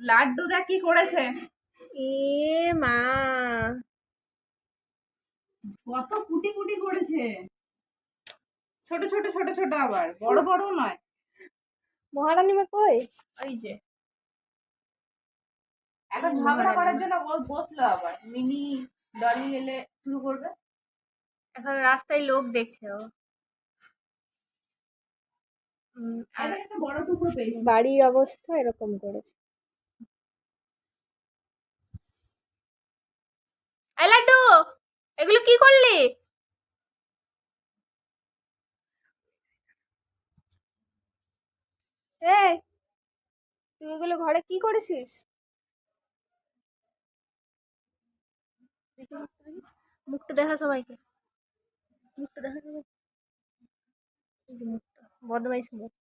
লাড্ডু দেখ কি করেছে? এ মা। কত কুটি কুটি করেছে। ছোট ছোট ছোট ছোট আবার। বড় বড় নয়। মহারানী মা কই? ওই যে। এখন ঝগড়া করার জন্য ও বসল আবার। মিনি ডলি এলে শুরু করবে? এখন রাস্তায় লোক দেখছে ও। আর একটা বড় বাড়ির অবস্থা এরকম করেছে। এগুলো কি করলি? এই তুই এগুলো ঘরে কি করেছিস? মুখটা দেখি। সবাইকে। মুখটা দেখা মুখটা বদমাইশ মুখ।